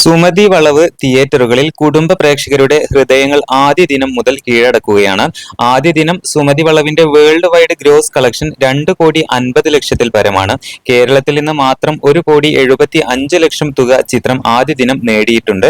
സുമതി വളവ് തിയേറ്ററുകളിൽ കുടുംബ പ്രേക്ഷകരുടെ ഹൃദയങ്ങൾ ആദ്യ ദിനം മുതൽ കീഴടക്കുകയാണ്. ആദ്യ ദിനം സുമതി വളവിന്റെ വേൾഡ് വൈഡ് ഗ്രോസ് കളക്ഷൻ രണ്ട് കോടി അൻപത് ലക്ഷത്തിൽ പരമാണ്. കേരളത്തിൽ നിന്ന് മാത്രം ഒരു കോടി എഴുപത്തി അഞ്ച് ലക്ഷം തുക ചിത്രം ആദ്യ ദിനം നേടിയിട്ടുണ്ട്.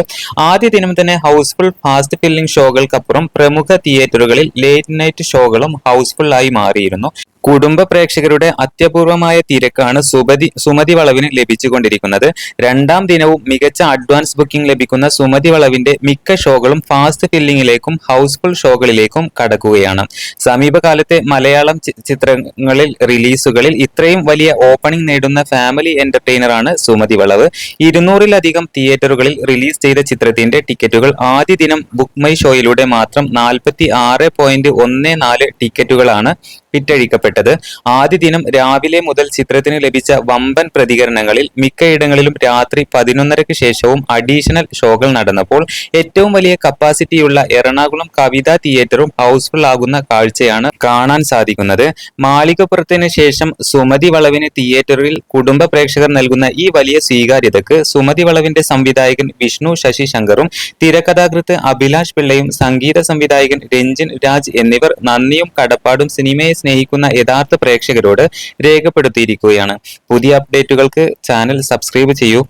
ആദ്യ ദിനം തന്നെ ഹൗസ്ഫുൾ ഫാസ്റ്റ് ഫില്ലിംഗ് ഷോകൾക്കപ്പുറം പ്രമുഖ തിയേറ്ററുകളിൽ ലേറ്റ് നൈറ്റ് ഷോകളും ഹൗസ്ഫുൾ ആയി മാറിയിരുന്നു. കുടുംബ പ്രേക്ഷകരുടെ അത്യപൂർവമായ തിരക്കാണ് സുമതി സുമതി വളവിന് ലഭിച്ചുകൊണ്ടിരിക്കുന്നത്. രണ്ടാം ദിനവും മികച്ച അഡ്വാൻസ് ബുക്കിംഗ് ലഭിക്കുന്ന സുമതി വളവിന്റെ മിക്ക ഷോകളും ഫാസ്റ്റ് ഫില്ലിംഗിലേക്കും ഹൗസ്ഫുൾ ഷോകളിലേക്കും കടക്കുകയാണ്. സമീപകാലത്തെ മലയാളം ചിത്രങ്ങളിൽ റിലീസുകളിൽ ഇത്രയും വലിയ ഓപ്പണിംഗ് നേടുന്ന ഫാമിലി എന്റർടൈനറാണ് സുമതി വളവ്. ഇരുന്നൂറിലധികം തിയേറ്ററുകളിൽ റിലീസ് ചെയ്ത ചിത്രത്തിന്റെ ടിക്കറ്റുകൾ ആദ്യ ദിനം ബുക്ക് മൈ ഷോയിലൂടെ മാത്രം നാൽപ്പത്തി ആറ് പോയിന്റ് ഒന്ന് നാല് ടിക്കറ്റുകളാണ് വിറ്റഴിക്കപ്പെട്ടത്. ആദ്യ ദിനം രാവിലെ മുതൽ ചിത്രത്തിന് ലഭിച്ച വമ്പൻ പ്രതികരണങ്ങളിൽ മിക്കയിടങ്ങളിലും രാത്രി പതിനൊന്നരയ്ക്ക് ശേഷവും അഡീഷണൽ ഷോകൾ നടന്നപ്പോൾ ഏറ്റവും വലിയ കപ്പാസിറ്റിയുള്ള എറണാകുളം കവിതാ തിയേറ്ററും ഹൗസ്ഫുൾ ആകുന്ന കാഴ്ചയാണ് കാണാൻ സാധിക്കുന്നത്. മാളികപ്പുറത്തിന് ശേഷം സുമതി വളവിന് തിയേറ്ററിൽ കുടുംബ പ്രേക്ഷകർ നൽകുന്ന ഈ വലിയ സ്വീകാര്യതക്ക് സുമതി വളവിന്റെ സംവിധായകൻ വിഷ്ണു ശശി ശങ്കറും തിരക്കഥാകൃത്ത് അഭിലാഷ് പിള്ളയും സംഗീത സംവിധായകൻ രഞ്ജിൻ രാജ് എന്നിവർ നന്ദിയും കടപ്പാടും സിനിമയെ സ്നേഹിക്കുന്ന യഥാർത്ഥ പ്രേക്ഷകരോട് രേഖപ്പെടുത്തിയിരിക്കുകയാണ്. പുതിയ അപ്ഡേറ്റുകൾക്ക് ചാനൽ സബ്സ്ക്രൈബ് ചെയ്യൂ.